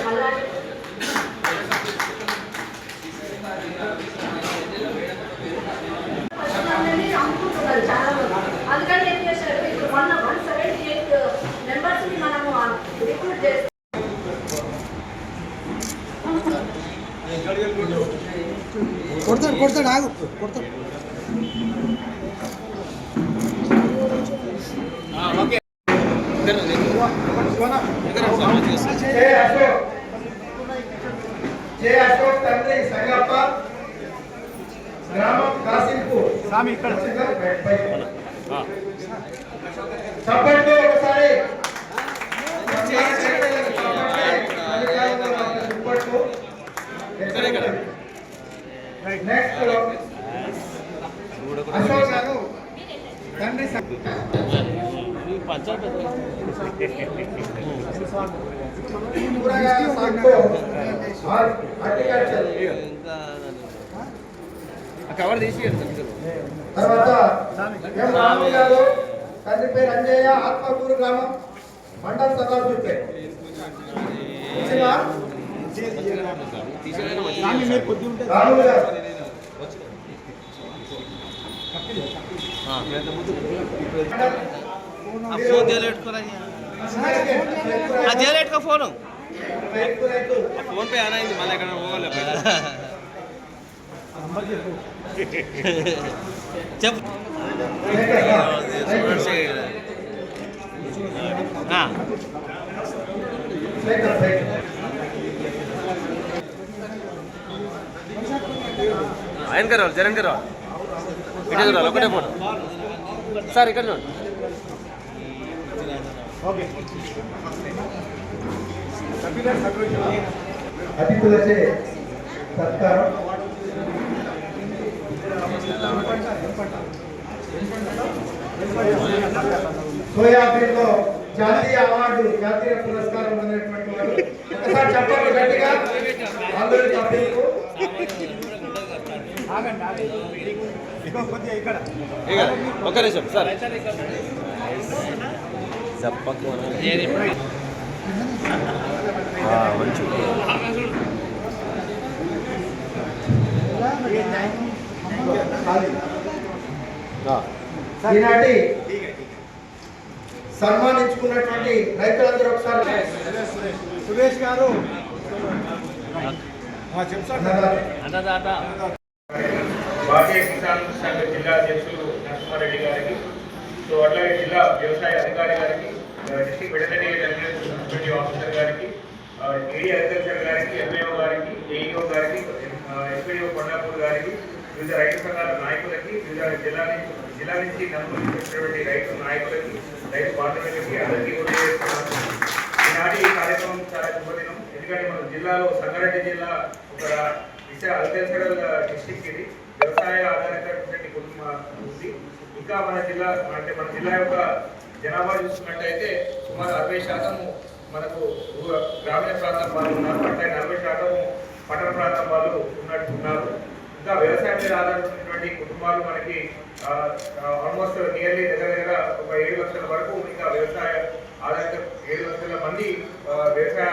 చాలా కొడతాడు కొడతాడు ఆగు. కొడతాడు. Okay J Ashok J Ashok తండ్రి సంగప్ప గ్రామం కాసింపూర్ స్వామి ఇక్కడ. చప్పట్లు ఒకసారి. నెక్స్ట్ uh, అశోక్ గారు తండ్రి కూరగాయల సాగుతో హార్టికల్చర్ కవర్ తీసి తర్వాత గారు తండ్రి పేరు అంజయ్య ఆత్మకూరు గ్రామం మండల్ సదాశివపేట్ వచ్చిందా? రాములు గారు ఫోన్ చేయలేట్టుకో ఫోను రైతు రైతు ఫోన్ పే అనైంది మళ్ళీ ఎక్కడ పోగలేదు చెప్పు ఆయన గారు రావాలి జగన్ గారు రావాలి. ఇటే రావాలి ఒకటే ఫోటో సార్ ఇక్కడ చూడండి. అతిథులచే సత్కారం. సోయాబీన్ జాతీయ అవార్డు జాతీయ పురస్కారం పొందినటువంటి వారు. ఒకసారి చెప్పండి గట్టిగా. ఒక్క నిమిషం సార్. మంచి. ఈనాటి సన్మానించుకున్నటువంటి రైతులందరూ ఒకసారి సురేష్ గారు. అన్నదాత. భారతీయ కిసాన్ సంఘ జిల్లా అధ్యక్షులు నరసింహారెడ్డి గారికి సో అట్లాగే జిల్లా వ్యవసాయ అధికారి గారికి డిస్ట్రిక్ట్ వెటనరీ అడ్మినిస్ట్రేటివ్ ఆఫీసర్ గారికి ఏడీ అగ్రికల్చర్ గారికి ఎంఏఓ గారికి ఏఈఓ గారికి ఎస్పీడీఓ కొండాపూర్ గారికి వివిధ రైతు సంఘాల నాయకులకి వివిధ జిల్లా నుంచి జిల్లా నుంచి నలుగురు వచ్చినటువంటి రైతు నాయకులకి రైతు బాంధవులకి అందరికీ ఈనాటి ఈ కార్యక్రమం చాలా శుభదినం. ఎందుకంటే మన జిల్లాలో సంగారెడ్డి జిల్లా ఒక విశాఖ అగ్రికల్చరల్ డిస్ట్రిక్ట్ ఇది. వ్యవసాయ ఆధారితమైనటువంటి కుటుంబం ఉంది. ఇంకా మన జిల్లా అంటే మన జిల్లా యొక్క జనాభా చూసుకున్నట్టయితే సుమారు అరవై శాతము మనకు గ్రామీణ ప్రాంతం వాళ్ళు ఉన్నారు. అంటే నలభై శాతము పట్టణ ప్రాంతం వాళ్ళు ఉన్నట్టు ఉన్నారు. ఇంకా వ్యవసాయం మీద ఆధారపడినటువంటి కుటుంబాలు మనకి ఆల్మోస్ట్ నియర్లీ దగ్గర దగ్గర ఒక ఏడు లక్షల వరకు ఇంకా వ్యవసాయ ఆధారిత ఏడు లక్షల మంది వ్యవసాయ